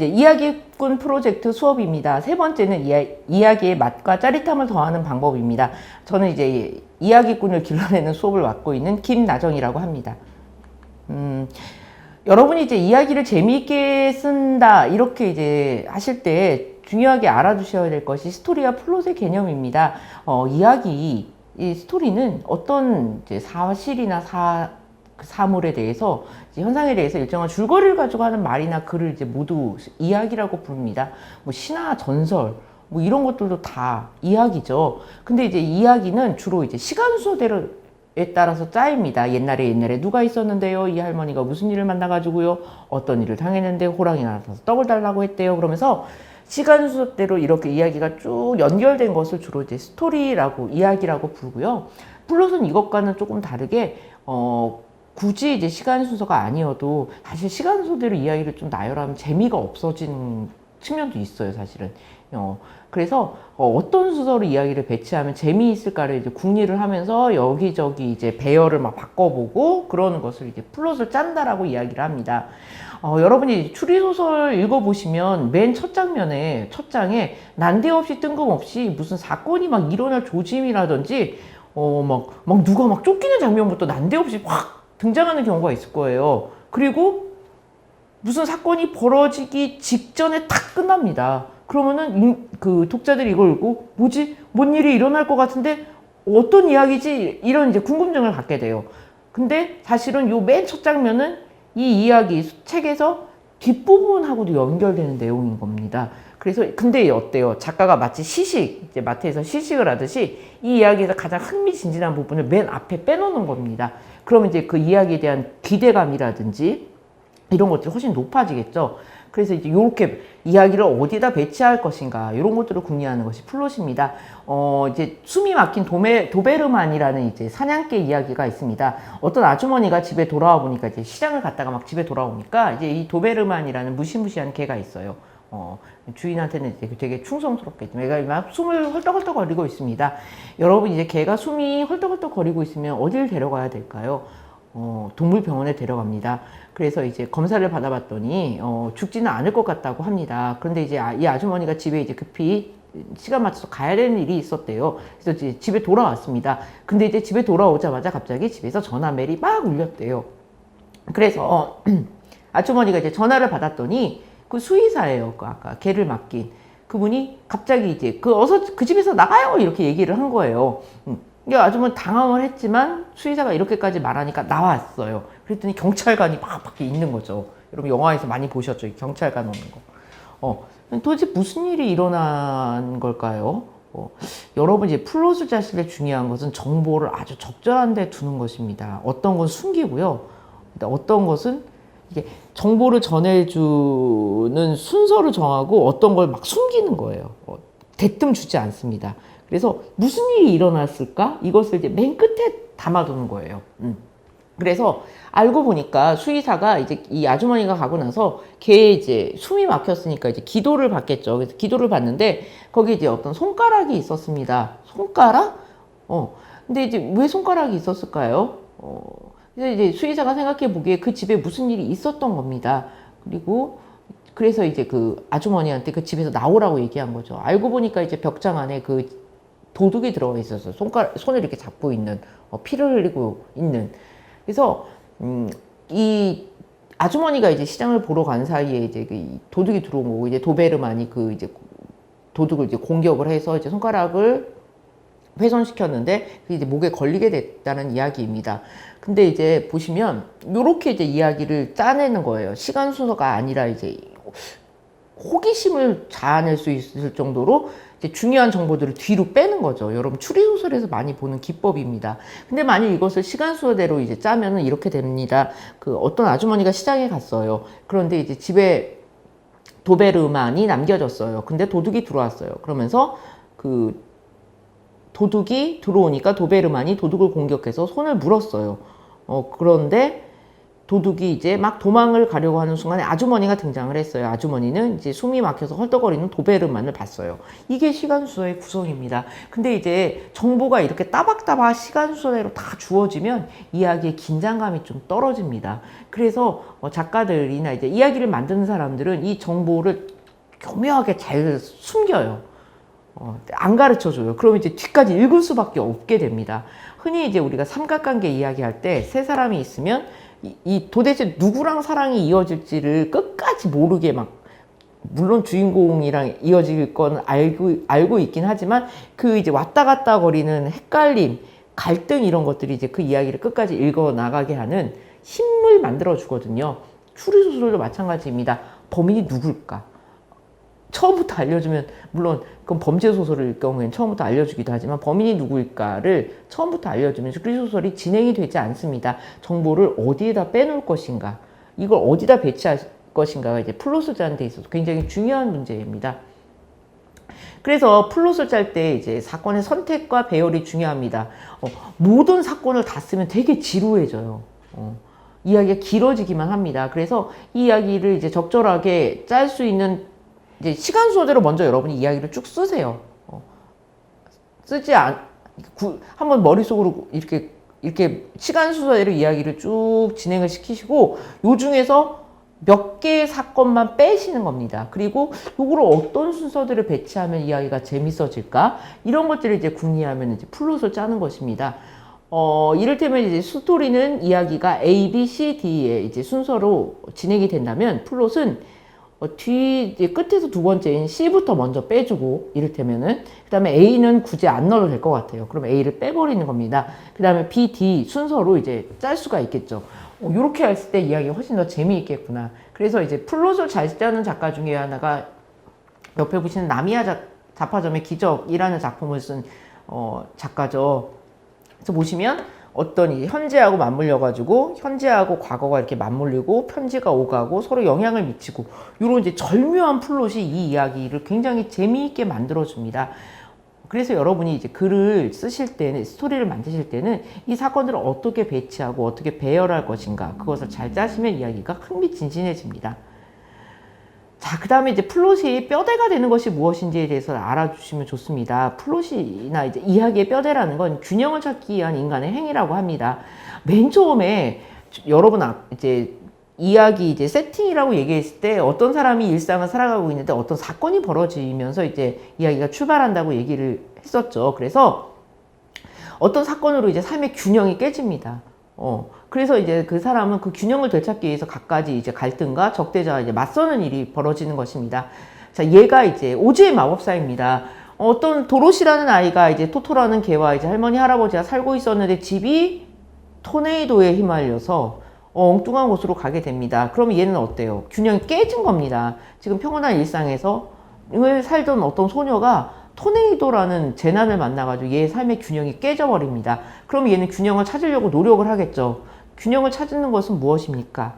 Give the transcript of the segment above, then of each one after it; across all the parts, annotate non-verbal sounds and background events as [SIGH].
이제 이야기꾼 프로젝트 수업입니다. 세 번째는 이야, 이야기의 맛과 짜릿함을 더하는 방법입니다. 저는 이제 이야기꾼을 길러내는 수업을 맡고 있는 김나정이라고 합니다. 음, 여러분이 이제 이야기를 재미있게 쓴다 이렇게 이제 하실 때 중요하게 알아두셔야 될 것이 스토리와 플롯의 개념입니다. 어, 이야기 이 스토리는 어떤 사실이나 사 그 사물에 대해서 현상에 대해서 일정한 줄거리를 가지고 하는 말이나 글을 이제 모두 이야기라고 부릅니다. 뭐 신화 전설 뭐 이런 것들도 다 이야기죠. 근데 이제 이야기는 주로 이제 시간 순서대로 에 따라서 짜입니다. 옛날에 옛날에 누가 있었는데요. 이 할머니가 무슨 일을 만나가지고요. 어떤 일을 당했는데 호랑이가 나타나서 떡을 달라고 했대요. 그러면서 시간 순서대로 이렇게 이야기가 쭉 연결된 것을 주로 이제 스토리라고 이야기라고 부르고요. 플롯은 이것과는 조금 다르게 어 굳이 이제 시간 순서가 아니어도 사실 시간 순서대로 이야기를 좀 나열하면 재미가 없어진 측면도 있어요, 사실은. 어, 그래서 어, 어떤 순서로 이야기를 배치하면 재미있을까를 이제 궁리를 하면서 여기저기 이제 배열을 막 바꿔보고 그러는 것을 이제 플롯을 짠다라고 이야기를 합니다. 어, 여러분이 추리소설 읽어보시면 맨 첫 장면에, 첫 장에 난데없이 뜬금없이 무슨 사건이 막 일어날 조짐이라든지 어, 막, 막 누가 막 쫓기는 장면부터 난데없이 확 등장하는 경우가 있을 거예요. 그리고 무슨 사건이 벌어지기 직전에 탁 끝납니다. 그러면은 인- 그 독자들이 이걸 읽고 뭐지? 뭔 일이 일어날 것 같은데 어떤 이야기지? 이런 이제 궁금증을 갖게 돼요. 근데 사실은 요 맨 첫 장면은 이 이야기 책에서 뒷부분하고도 연결되는 내용인 겁니다. 그래서 근데 어때요? 작가가 마치 시식 이제 마트에서 시식을 하듯이 이 이야기에서 가장 흥미진진한 부분을 맨 앞에 빼놓는 겁니다. 그러면 이제 그 이야기에 대한 기대감이라든지 이런 것들이 훨씬 높아지겠죠. 그래서 이제 이렇게 이야기를 어디다 배치할 것인가 이런 것들을 궁리하는 것이 플롯입니다. 어 이제 숨이 막힌 도메, 도베르만이라는 이제 사냥개 이야기가 있습니다. 어떤 아주머니가 집에 돌아와 보니까 이제 시장을 갔다가 막 집에 돌아오니까 이제 이 도베르만이라는 무시무시한 개가 있어요. 어, 주인한테는 되게 충성스럽겠지만 얘가 막 숨을 헐떡헐떡 거리고 있습니다. 여러분 이제 개가 숨이 헐떡헐떡 거리고 있으면 어디를 데려가야 될까요? 어, 동물병원에 데려갑니다. 그래서 이제 검사를 받아봤더니 어, 죽지는 않을 것 같다고 합니다. 그런데 이제 아- 이 아주머니가 집에 이제 급히 시간 맞춰서 가야 되는 일이 있었대요. 그래서 이제 집에 돌아왔습니다. 근데 이제 집에 돌아오자마자 갑자기 집에서 전화멜이 막 울렸대요. 그래서 [CLEARS THROAT] 아주머니가 이제 전화를 받았더니 그 수의사예요. 그 아까 개를 맡긴 그분이 갑자기 이제 그 어서 그 집에서 나가요 이렇게 얘기를 한 거예요. 음. 아주머니 당황을 했지만 수의사가 이렇게까지 말하니까 나왔어요. 그랬더니 경찰관이 막 밖에 있는 거죠. 여러분 영화에서 많이 보셨죠? 이 경찰관 오는 거. 어, 도대체 무슨 일이 일어난 걸까요? 어, 여러분 이제 플롯을 짜실 때 중요한 것은 정보를 아주 적절한 데 두는 것입니다. 어떤 건 숨기고요. 어떤 것은 이게 정보를 전해주는 순서를 정하고 어떤 걸 막 숨기는 거예요. 어, 대뜸 주지 않습니다. 그래서 무슨 일이 일어났을까? 이것을 이제 맨 끝에 담아두는 거예요. 음. 그래서 알고 보니까 수의사가 이제 이 아주머니가 가고 나서 걔 이제 숨이 막혔으니까 이제 기도를 받겠죠. 그래서 기도를 받는데 거기 이제 어떤 손가락이 있었습니다. 손가락? 어. 근데 이제 왜 손가락이 있었을까요? 어. 그래서 이제 수의사가 생각해 보기에 그 집에 무슨 일이 있었던 겁니다. 그리고 그래서 이제 그 아주머니한테 그 집에서 나오라고 얘기한 거죠. 알고 보니까 이제 벽장 안에 그 도둑이 들어가 있었어요. 손가락, 손을 이렇게 잡고 있는, 어, 피를 흘리고 있는. 그래서, 음, 이 아주머니가 이제 시장을 보러 간 사이에 이제 그 도둑이 들어온 거고, 이제 도베르만이 그 이제 도둑을 이제 공격을 해서 이제 손가락을 훼손시켰는데, 그게 이제 목에 걸리게 됐다는 이야기입니다. 근데 이제 보시면, 요렇게 이제 이야기를 짜내는 거예요. 시간 순서가 아니라 이제 호기심을 자아낼 수 있을 정도로 중요한 정보들을 뒤로 빼는 거죠. 여러분 추리 소설에서 많이 보는 기법입니다. 근데 만약 이것을 시간 순서대로 이제 짜면은 이렇게 됩니다. 그 어떤 아주머니가 시장에 갔어요. 그런데 이제 집에 도베르만이 남겨졌어요. 근데 도둑이 들어왔어요. 그러면서 그 도둑이 들어오니까 도베르만이 도둑을 공격해서 손을 물었어요. 어, 그런데 도둑이 이제 막 도망을 가려고 하는 순간에 아주머니가 등장을 했어요. 아주머니는 이제 숨이 막혀서 헐떡거리는 도베르만을 봤어요. 이게 시간수서의 구성입니다. 근데 이제 정보가 이렇게 따박따박 시간수서대로 다 주어지면 이야기의 긴장감이 좀 떨어집니다. 그래서 어, 작가들이나 이제 이야기를 만드는 사람들은 이 정보를 교묘하게 잘 숨겨요. 어, 안 가르쳐 줘요. 그러면 이제 뒤까지 읽을 수밖에 없게 됩니다. 흔히 이제 우리가 삼각관계 이야기할 때 세 사람이 있으면 이, 이 도대체 누구랑 사랑이 이어질지를 끝까지 모르게 막 물론 주인공이랑 이어질 건 알고 알고 있긴 하지만 그 이제 왔다 갔다 거리는 헷갈림, 갈등 이런 것들이 이제 그 이야기를 끝까지 읽어 나가게 하는 힘을 만들어 주거든요. 추리 소설도 마찬가지입니다. 범인이 누굴까? 처음부터 알려주면 물론 그건 범죄 소설일 경우에는 처음부터 알려주기도 하지만 범인이 누구일까를 처음부터 알려주면 추리 소설이 진행이 되지 않습니다. 정보를 어디에다 빼놓을 것인가, 이걸 어디다 배치할 것인가가 이제 플롯을 짜는 데 있어서 굉장히 중요한 문제입니다. 그래서 플롯을 짤 때 이제 사건의 선택과 배열이 중요합니다. 어, 모든 사건을 다 쓰면 되게 지루해져요. 어, 이야기가 길어지기만 합니다. 그래서 이 이야기를 이제 적절하게 짤 수 있는 이제 시간 순서대로 먼저 여러분이 이야기를 쭉 쓰세요. 어, 쓰지 않, 구, 한번 머릿속으로 이렇게, 이렇게 시간 순서대로 이야기를 쭉 진행을 시키시고, 요 중에서 몇 개의 사건만 빼시는 겁니다. 그리고 요거를 어떤 순서대로 배치하면 이야기가 재밌어질까? 이런 것들을 이제 궁리하면 이제 플롯을 짜는 것입니다. 어, 이를테면 이제 스토리는 이야기가 A, B, C, D의 이제 순서로 진행이 된다면 플롯은 어, 뒤 이제 끝에서 두 번째인 C부터 먼저 빼주고 이를테면은 그 다음에 A는 굳이 안 넣어도 될 것 같아요. 그럼 A를 빼버리는 겁니다. 그 다음에 B, D 순서로 이제 짤 수가 있겠죠. 어, 이렇게 했을 때 이야기가 훨씬 더 재미있겠구나. 그래서 이제 플롯을 잘 짜는 작가 중에 하나가 옆에 보시는 나미야 자, 자파점의 기적이라는 작품을 쓴 어, 작가죠. 그래서 보시면 어떤 이 현재하고 맞물려 가지고 현재하고 과거가 이렇게 맞물리고 편지가 오가고 서로 영향을 미치고 이런 이제 절묘한 플롯이 이 이야기를 굉장히 재미있게 만들어 줍니다. 그래서 여러분이 이제 글을 쓰실 때는 스토리를 만드실 때는 이 사건들을 어떻게 배치하고 어떻게 배열할 것인가 그것을 잘 짜시면 이야기가 흥미진진해집니다. 자, 그 다음에 이제 플롯이 뼈대가 되는 것이 무엇인지에 대해서 알아주시면 좋습니다. 플롯이나 이제 이야기의 뼈대라는 건 균형을 찾기 위한 인간의 행위라고 합니다. 맨 처음에 여러분 아- 이제 이야기 이제 세팅이라고 얘기했을 때 어떤 사람이 일상을 살아가고 있는데 어떤 사건이 벌어지면서 이제 이야기가 출발한다고 얘기를 했었죠. 그래서 어떤 사건으로 이제 삶의 균형이 깨집니다. 어, 그래서 이제 그 사람은 그 균형을 되찾기 위해서 갖가지 이제 갈등과 적대자와 이제 맞서는 일이 벌어지는 것입니다. 자, 얘가 이제 오즈의 마법사입니다. 어떤 도로시라는 아이가 이제 토토라는 개와 이제 할머니 할아버지가 살고 있었는데 집이 토네이도에 휘말려서 어, 엉뚱한 곳으로 가게 됩니다. 그러면 얘는 어때요? 균형이 깨진 겁니다. 지금 평온한 일상에서 을 살던 어떤 소녀가 토네이도라는 재난을 만나가지고 얘의 삶의 균형이 깨져버립니다. 그럼 얘는 균형을 찾으려고 노력을 하겠죠. 균형을 찾는 것은 무엇입니까?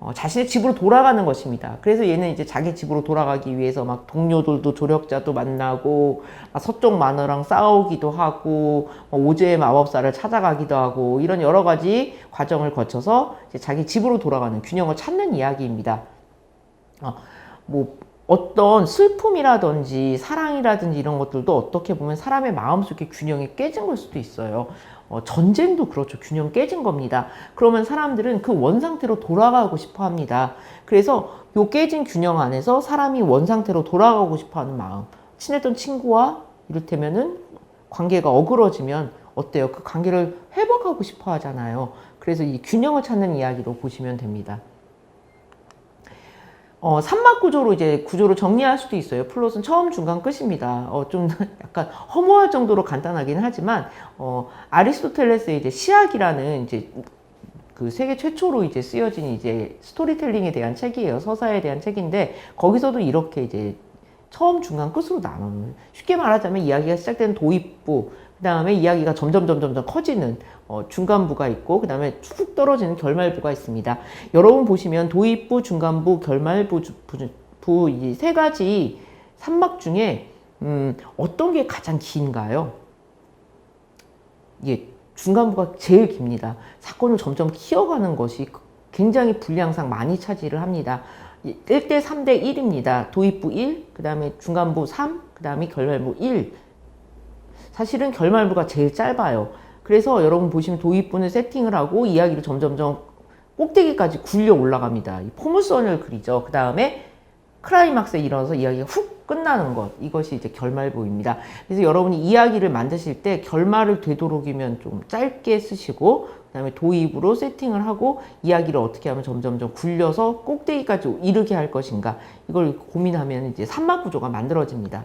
어, 자신의 집으로 돌아가는 것입니다. 그래서 얘는 이제 자기 집으로 돌아가기 위해서 막 동료들도 조력자도 만나고 막 서쪽 마너랑 싸우기도 하고 뭐 오즈의 마법사를 찾아가기도 하고 이런 여러 가지 과정을 거쳐서 자기 집으로 돌아가는 균형을 찾는 이야기입니다. 어, 뭐 어떤 슬픔이라든지 사랑이라든지 이런 것들도 어떻게 보면 사람의 마음속에 균형이 깨진 걸 수도 있어요. 어, 전쟁도 그렇죠. 균형 깨진 겁니다. 그러면 사람들은 그 원상태로 돌아가고 싶어 합니다. 그래서 요 깨진 균형 안에서 사람이 원상태로 돌아가고 싶어 하는 마음. 친했던 친구와 이를테면은 관계가 어그러지면 어때요? 그 관계를 회복하고 싶어 하잖아요. 그래서 이 균형을 찾는 이야기로 보시면 됩니다. 어, 삼막 구조로 이제 구조를 정리할 수도 있어요. 플롯은 처음, 중간, 끝입니다. 어, 좀 [LAUGHS] 약간 허무할 정도로 간단하긴 하지만, 어, 아리스토텔레스의 이제 시학이라는 이제 그 세계 최초로 이제 쓰여진 이제 스토리텔링에 대한 책이에요. 서사에 대한 책인데, 거기서도 이렇게 이제 처음, 중간, 끝으로 나눠요. 쉽게 말하자면 이야기가 시작되는 도입부, 그 다음에 이야기가 점점 점점 점 커지는 어, 중간부가 있고 그 다음에 쭉 떨어지는 결말부가 있습니다. 여러분 보시면 도입부, 중간부, 결말부 이 세 가지 산막 중에 음, 어떤 게 가장 긴가요? 예, 중간부가 제일 깁니다. 사건을 점점 키워가는 것이 굉장히 분량상 많이 차지를 합니다. 1대 3대 1입니다. 도입부 1, 그 다음에 중간부 3, 그 다음에 결말부 1. 사실은 결말부가 제일 짧아요. 그래서 여러분 보시면 도입부는 세팅을 하고 이야기를 점점점 꼭대기까지 굴려 올라갑니다. 이 포물선을 그리죠. 그 다음에 클라이막스에 이르러서 이야기가 훅 끝나는 것. 이것이 이제 결말부입니다. 그래서 여러분이 이야기를 만드실 때 결말을 되도록이면 좀 짧게 쓰시고 그 다음에 도입으로 세팅을 하고 이야기를 어떻게 하면 점점점 굴려서 꼭대기까지 이르게 할 것인가 이걸 고민하면 이제 산막 구조가 만들어집니다.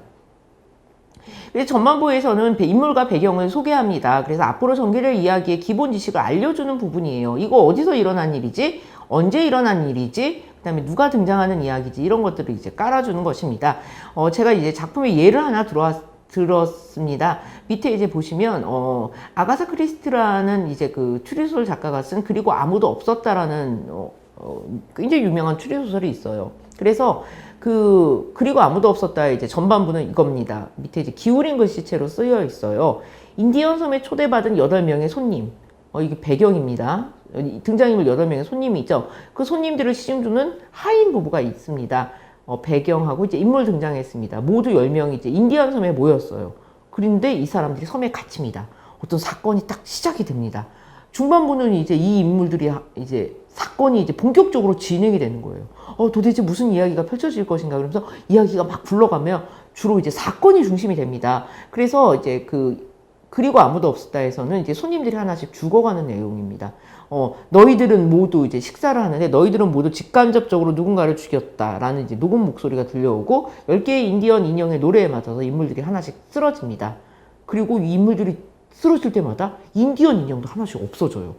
그래서 전반부에서는 배- 인물과 배경을 소개합니다. 그래서 앞으로 전개될 이야기의 기본 지식을 알려주는 부분이에요. 이거 어디서 일어난 일이지? 언제 일어난 일이지? 그 다음에 누가 등장하는 이야기지? 이런 것들을 이제 깔아주는 것입니다. 어, 제가 이제 작품의 예를 하나 들어왔, 들었습니다. 밑에 이제 보시면 어, 아가사 크리스트라는 이제 그 추리소설 작가가 쓴 그리고 아무도 없었다라는 어, 어, 굉장히 유명한 추리소설이 있어요. 그래서 그 그리고 아무도 없었다 이제 전반부는 이겁니다. 밑에 이제 기울인 글씨체로 쓰여 있어요. 인디언 섬에 초대받은 8명의 손님. 어, 이게 배경입니다. 이 등장인물 8명의 손님이 있죠. 그 손님들을 시중 두는 하인 부부가 있습니다. 어, 배경하고 이제 인물 등장했습니다. 모두 10명이 이제 인디언 섬에 모였어요. 그런데 이 사람들이 섬에 갇힙니다. 어떤 사건이 딱 시작이 됩니다. 중반부는 이제 이 인물들이 하- 이제 사건이 이제 본격적으로 진행이 되는 거예요. 어, 도대체 무슨 이야기가 펼쳐질 것인가 그러면서 이야기가 막 굴러가며 주로 이제 사건이 중심이 됩니다. 그래서 이제 그 그리고 아무도 없었다에서는 이제 손님들이 하나씩 죽어가는 내용입니다. 어, 너희들은 모두 이제 식사를 하는데 너희들은 모두 직간접적으로 누군가를 죽였다라는 이제 녹음 목소리가 들려오고 10개의 인디언 인형의 노래에 맞아서 인물들이 하나씩 쓰러집니다. 그리고 이 인물들이 쓰러질 때마다 인디언 인형도 하나씩 없어져요.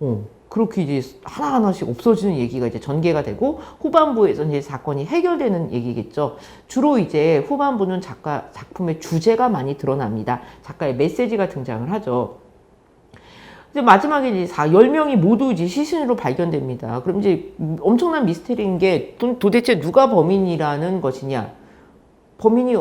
어, 그렇게 이제 하나하나씩 없어지는 얘기가 이제 전개가 되고 후반부에서 이제 사건이 해결되는 얘기겠죠. 주로 이제 후반부는 작가 작품의 주제가 많이 드러납니다. 작가의 메시지가 등장을 하죠. 이제 마지막에 이제 4, 10명이 모두 이제 시신으로 발견됩니다. 그럼 이제 엄청난 미스테리인 게 도- 도대체 누가 범인이라는 것이냐. 범인이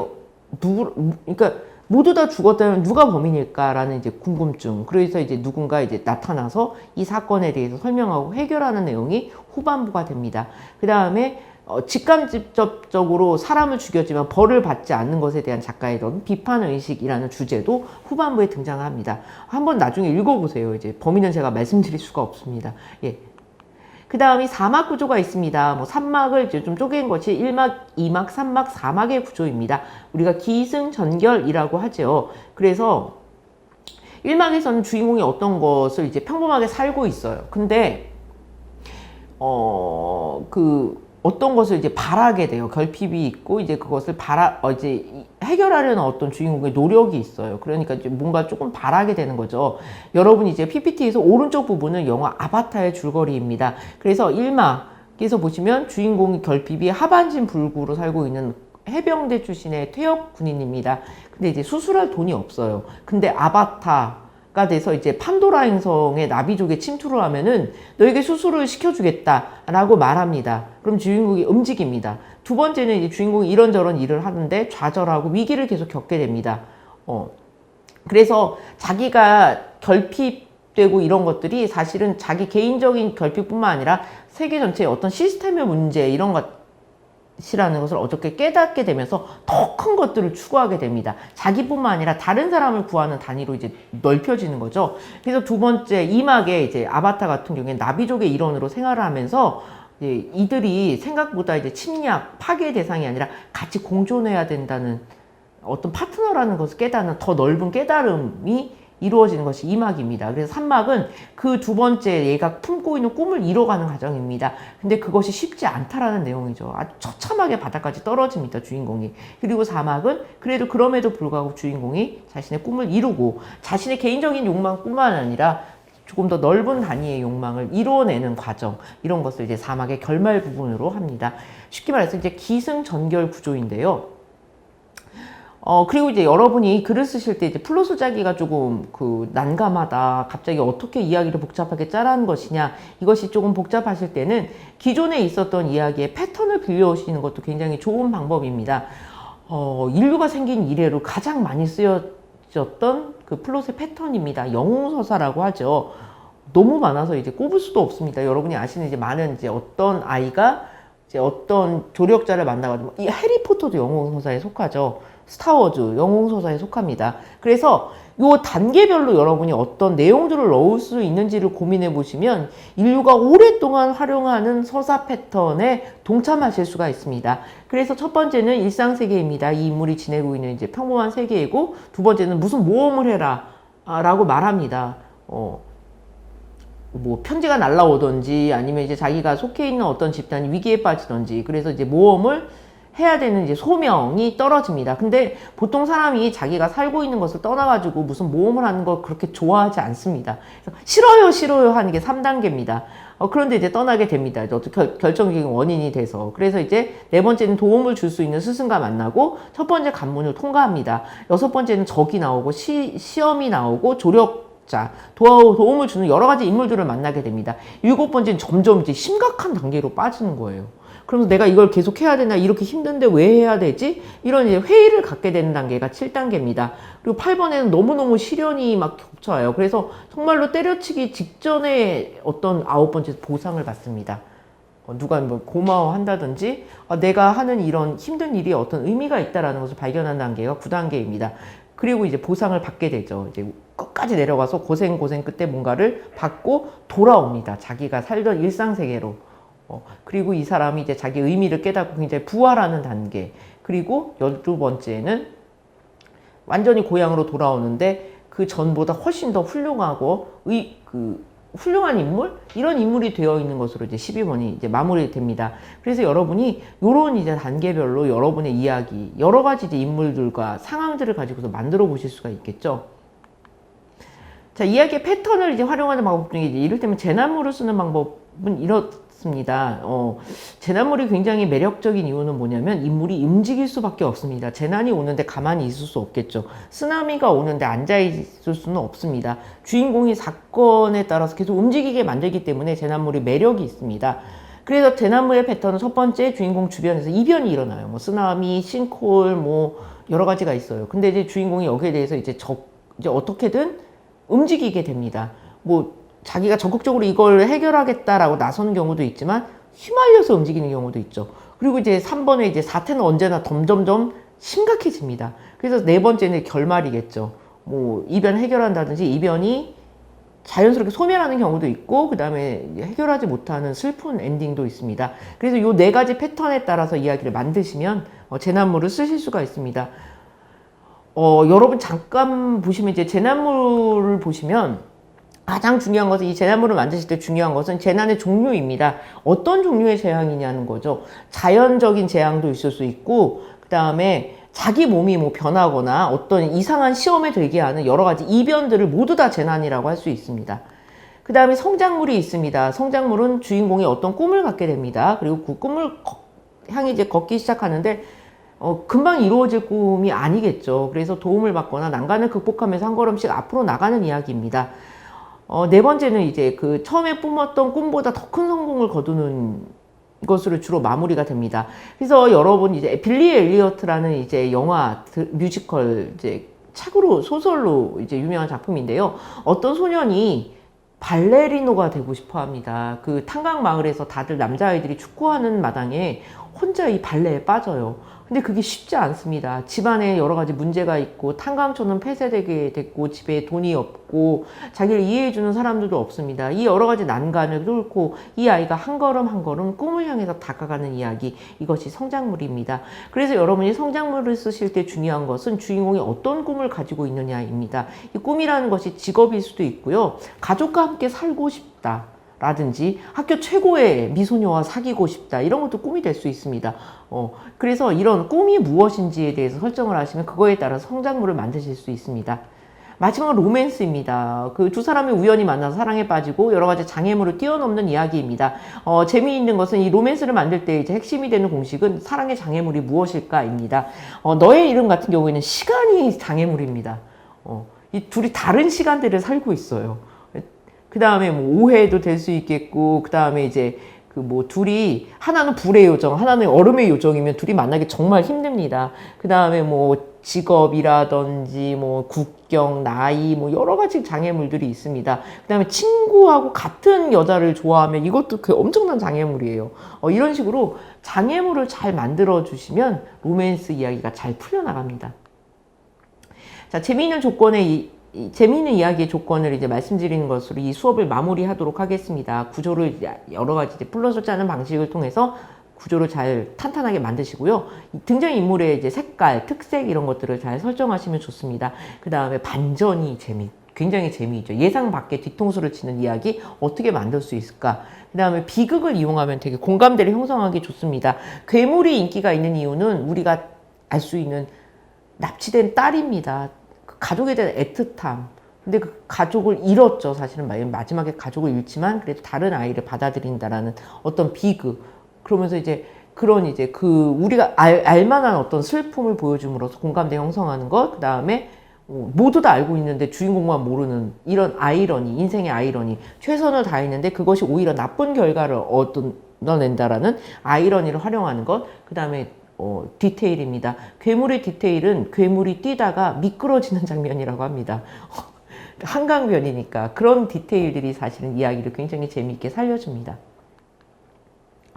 누구, 그러니까 모두 다 죽었다면 누가 범인일까라는 이제 궁금증. 그래서 이제 누군가 이제 나타나서 이 사건에 대해서 설명하고 해결하는 내용이 후반부가 됩니다. 그 다음에 어, 직간접적으로 사람을 죽였지만 벌을 받지 않는 것에 대한 작가의 어떤 비판 의식이라는 주제도 후반부에 등장합니다. 한번 나중에 읽어보세요. 이제 범인은 제가 말씀드릴 수가 없습니다. 예. 그 다음이 사막 구조가 있습니다. 뭐 3막을 이제 좀 쪼갠 것이 1막, 2막, 3막, 4막의 구조입니다. 우리가 기승전결이라고 하죠. 그래서 1막에서는 주인공이 어떤 것을 이제 평범하게 살고 있어요. 근데 어, 그 어떤 것을 이제 바라게 돼요. 결핍이 있고 이제 그것을 바라 어, 이제 이- 해결하려는 어떤 주인공의 노력이 있어요. 그러니까 이제 뭔가 조금 바라게 되는 거죠. 여러분이 이제 PPT에서 오른쪽 부분은 영화 아바타의 줄거리입니다. 그래서 1막에서 보시면 주인공이 결핍이 하반신 불구로 살고 있는 해병대 출신의 퇴역 군인입니다. 근데 이제 수술할 돈이 없어요. 근데 아바타 가 돼서 이제 판도라 행성의 나비족에 침투를 하면은 너에게 수술을 시켜주겠다라고 말합니다. 그럼 주인공이 움직입니다. 두 번째는 이제 주인공이 이런저런 일을 하는데 좌절하고 위기를 계속 겪게 됩니다. 어. 그래서 자기가 결핍되고 이런 것들이 사실은 자기 개인적인 결핍뿐만 아니라 세계 전체의 어떤 시스템의 문제 이런 것 이라는 것을 어저께 깨닫게 되면서 더 큰 것들을 추구하게 됩니다. 자기뿐만 아니라 다른 사람을 구하는 단위로 이제 넓혀지는 거죠. 그래서 두 번째 이막에 이제 아바타 같은 경우에 나비족의 일원으로 생활을 하면서 이들이 생각보다 이제 침략, 파괴 대상이 아니라 같이 공존해야 된다는 어떤 파트너라는 것을 깨닫는 더 넓은 깨달음이 이루어지는 것이 이막입니다. 그래서 삼막은 그 두 번째 얘가 품고 있는 꿈을 이뤄가는 과정입니다. 근데 그것이 쉽지 않다라는 내용이죠. 아주 처참하게 바닥까지 떨어집니다, 주인공이. 그리고 사막은 그래도 그럼에도 불구하고 주인공이 자신의 꿈을 이루고 자신의 개인적인 욕망뿐만 아니라 조금 더 넓은 단위의 욕망을 이루어내는 과정 이런 것을 이제 사막의 결말 부분으로 합니다. 쉽게 말해서 이제 기승전결 구조인데요. 어, 그리고 이제 여러분이 글을 쓰실 때 이제 플로 소자기가 조금 그 난감하다. 갑자기 어떻게 이야기를 복잡하게 짜라는 것이냐. 이것이 조금 복잡하실 때는 기존에 있었던 이야기의 패턴을 빌려오시는 것도 굉장히 좋은 방법입니다. 어, 인류가 생긴 이래로 가장 많이 쓰여졌던 그 플롯의 패턴입니다. 영웅서사라고 하죠. 너무 많아서 이제 꼽을 수도 없습니다. 여러분이 아시는 이제 많은 이제 어떤 아이가 이제 어떤 조력자를 만나가지고 이 해리포터도 영웅서사에 속하죠. 스타워즈 영웅서사에 속합니다. 그래서 요 단계별로 여러분이 어떤 내용들을 넣을 수 있는지를 고민해 보시면 인류가 오랫동안 활용하는 서사 패턴에 동참하실 수가 있습니다. 그래서 첫 번째는 일상 세계입니다. 이 인물이 지내고 있는 이제 평범한 세계이고 두 번째는 무슨 모험을 해라 아, 라고 말합니다. 어, 뭐 편지가 날라오던지 아니면 이제 자기가 속해 있는 어떤 집단이 위기에 빠지던지 그래서 이제 모험을 해야 되는 이제 소명이 떨어집니다. 근데 보통 사람이 자기가 살고 있는 것을 떠나가지고 무슨 모험을 하는 걸 그렇게 좋아하지 않습니다. 싫어요, 싫어요 하는 게 3단계입니다. 어, 그런데 이제 떠나게 됩니다. 이제 어떻게 결- 결정적인 원인이 돼서. 그래서 이제 네 번째는 도움을 줄 수 있는 스승과 만나고 첫 번째 관문을 통과합니다. 여섯 번째는 적이 나오고 시, 시험이 나오고 조력 자, 도와- 도움을 주는 여러 가지 인물들을 만나게 됩니다. 일곱 번째는 점점 이제 심각한 단계로 빠지는 거예요. 그러면서 내가 이걸 계속 해야 되나? 이렇게 힘든데 왜 해야 되지? 이런 이제 회의를 갖게 되는 단계가 7단계입니다. 그리고 8번에는 너무너무 시련이 막 겹쳐요. 그래서 정말로 때려치기 직전에 어떤 아홉 번째 보상을 받습니다. 어, 누가 뭐 고마워한다든지 아, 내가 하는 이런 힘든 일이 어떤 의미가 있다라는 것을 발견한 단계가 9단계입니다. 그리고 이제 보상을 받게 되죠. 이제 끝까지 내려가서 고생 고생 끝에 뭔가를 받고 돌아옵니다. 자기가 살던 일상 세계로. 어, 그리고 이 사람이 이제 자기 의미를 깨닫고 굉장히 부활하는 단계. 그리고 열두 번째는 완전히 고향으로 돌아오는데 그 전보다 훨씬 더 훌륭하고 의, 그 훌륭한 인물 이런 인물이 되어 있는 것으로 이제 12번이 이제 마무리됩니다. 그래서 여러분이 요런 이제 단계별로 여러분의 이야기 여러 가지 이제 인물들과 상황들을 가지고서 만들어 보실 수가 있겠죠. 자, 이야기의 패턴을 이제 활용하는 방법 중에 이제 이를테면 재난물을 쓰는 방법은 이렇 습니다. 어, 재난물이 굉장히 매력적인 이유는 뭐냐면 인물이 움직일 수밖에 없습니다. 재난이 오는데 가만히 있을 수 없겠죠. 쓰나미가 오는데 앉아 있을 수는 없습니다. 주인공이 사건에 따라서 계속 움직이게 만들기 때문에 재난물이 매력이 있습니다. 그래서 재난물의 패턴은 첫 번째 주인공 주변에서 이변이 일어나요. 뭐 쓰나미, 싱크홀, 뭐 여러 가지가 있어요. 근데 이제 주인공이 여기에 대해서 이제 적, 이제 어떻게든 움직이게 됩니다. 뭐 자기가 적극적으로 이걸 해결하겠다라고 나서는 경우도 있지만 휘말려서 움직이는 경우도 있죠. 그리고 이제 3번에 이제 사태는 언제나 점점점 심각해집니다. 그래서 네 번째는 결말이겠죠. 뭐 이변 해결한다든지 이변이 자연스럽게 소멸하는 경우도 있고 그 다음에 해결하지 못하는 슬픈 엔딩도 있습니다. 그래서 이 네 가지 패턴에 따라서 이야기를 만드시면 어, 재난물을 쓰실 수가 있습니다. 어, 여러분 잠깐 보시면 이제 재난물을 보시면 가장 중요한 것은 이 재난물을 만드실 때 중요한 것은 재난의 종류입니다. 어떤 종류의 재앙이냐는 거죠. 자연적인 재앙도 있을 수 있고 그 다음에 자기 몸이 뭐 변하거나 어떤 이상한 시험에 들게 하는 여러 가지 이변들을 모두 다 재난이라고 할 수 있습니다. 그 다음에 성장물이 있습니다. 성장물은 주인공이 어떤 꿈을 갖게 됩니다. 그리고 그 꿈을 거- 향해 이제 걷기 시작하는데 어, 금방 이루어질 꿈이 아니겠죠. 그래서 도움을 받거나 난간을 극복하면서 한 걸음씩 앞으로 나가는 이야기입니다. 어, 네 번째는 이제 그 처음에 뿜었던 꿈보다 더 큰 성공을 거두는 것으로 주로 마무리가 됩니다. 그래서 여러분 이제 빌리 엘리어트라는 이제 영화 드- 뮤지컬 이제 책으로 소설로 이제 유명한 작품인데요. 어떤 소년이 발레리노가 되고 싶어 합니다. 그 탄광 마을에서 다들 남자아이들이 축구하는 마당에 혼자 이 발레에 빠져요. 근데 그게 쉽지 않습니다. 집안에 여러 가지 문제가 있고 탄광초는 폐쇄되게 됐고 집에 돈이 없고 자기를 이해해주는 사람들도 없습니다. 이 여러 가지 난간을 뚫고 이 아이가 한 걸음 한 걸음 꿈을 향해서 다가가는 이야기 이것이 성장물입니다. 그래서 여러분이 성장물을 쓰실 때 중요한 것은 주인공이 어떤 꿈을 가지고 있느냐입니다. 이 꿈이라는 것이 직업일 수도 있고요. 가족과 함께 살고 싶다. 라든지 학교 최고의 미소녀와 사귀고 싶다 이런 것도 꿈이 될 수 있습니다. 어, 그래서 이런 꿈이 무엇인지에 대해서 설정을 하시면 그거에 따라 성장물을 만드실 수 있습니다. 마지막으로 로맨스입니다. 그 두 사람이 우연히 만나서 사랑에 빠지고 여러 가지 장애물을 뛰어넘는 이야기입니다. 어, 재미있는 것은 이 로맨스를 만들 때 이제 핵심이 되는 공식은 사랑의 장애물이 무엇일까입니다. 어, 너의 이름 같은 경우에는 시간이 장애물입니다. 어, 이 둘이 다른 시간대를 살고 있어요. 그 다음에 뭐 오해도 될 수 있겠고, 그 다음에 이제 그 뭐 둘이 하나는 불의 요정, 하나는 얼음의 요정이면 둘이 만나기 정말 힘듭니다. 그 다음에 뭐 직업이라든지 뭐 국경, 나이 뭐 여러 가지 장애물들이 있습니다. 그다음에 친구하고 같은 여자를 좋아하면 이것도 그 엄청난 장애물이에요. 어, 이런 식으로 장애물을 잘 만들어 주시면 로맨스 이야기가 잘 풀려 나갑니다. 자, 재미있는 조건의 재미있는 이야기의 조건을 이제 말씀드리는 것으로 이 수업을 마무리하도록 하겠습니다. 구조를 여러 가지 이제 풀러서 짜는 방식을 통해서 구조를 잘 탄탄하게 만드시고요. 이 등장 인물의 이제 색깔, 특색 이런 것들을 잘 설정하시면 좋습니다. 그 다음에 반전이 재미, 굉장히 재미있죠. 예상 밖의 뒤통수를 치는 이야기 어떻게 만들 수 있을까? 그 다음에 비극을 이용하면 되게 공감대를 형성하기 좋습니다. 괴물이 인기가 있는 이유는 우리가 알 수 있는 납치된 딸입니다. 그 가족에 대한 애틋함. 근데 그 가족을 잃었죠. 사실은 마지막에 가족을 잃지만 그래도 다른 아이를 받아들인다라는 어떤 비극. 그러면서 이제 그런 이제 그 우리가 알, 알만한 어떤 슬픔을 보여줌으로써 공감대 형성하는 것. 그 다음에 모두 다 알고 있는데 주인공만 모르는 이런 아이러니, 인생의 아이러니. 최선을 다했는데 그것이 오히려 나쁜 결과를 얻어낸다라는 아이러니를 활용하는 것. 그 다음에 어, 디테일입니다. 괴물의 디테일은 괴물이 뛰다가 미끄러지는 장면이라고 합니다. [LAUGHS] 한강변이니까 그런 디테일들이 사실은 이야기를 굉장히 재미있게 살려줍니다.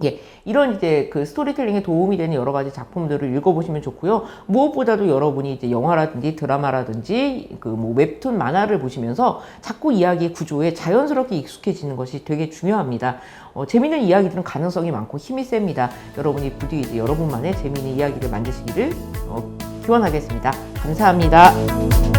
예, 이런 이제 그 스토리텔링에 도움이 되는 여러 가지 작품들을 읽어보시면 좋고요. 무엇보다도 여러분이 이제 영화라든지 드라마라든지 그 뭐 웹툰 만화를 보시면서 자꾸 이야기의 구조에 자연스럽게 익숙해지는 것이 되게 중요합니다. 어, 재밌는 이야기들은 가능성이 많고 힘이 셉니다. 여러분이 부디 이제 여러분만의 재미있는 이야기를 만드시기를 어, 기원하겠습니다. 감사합니다.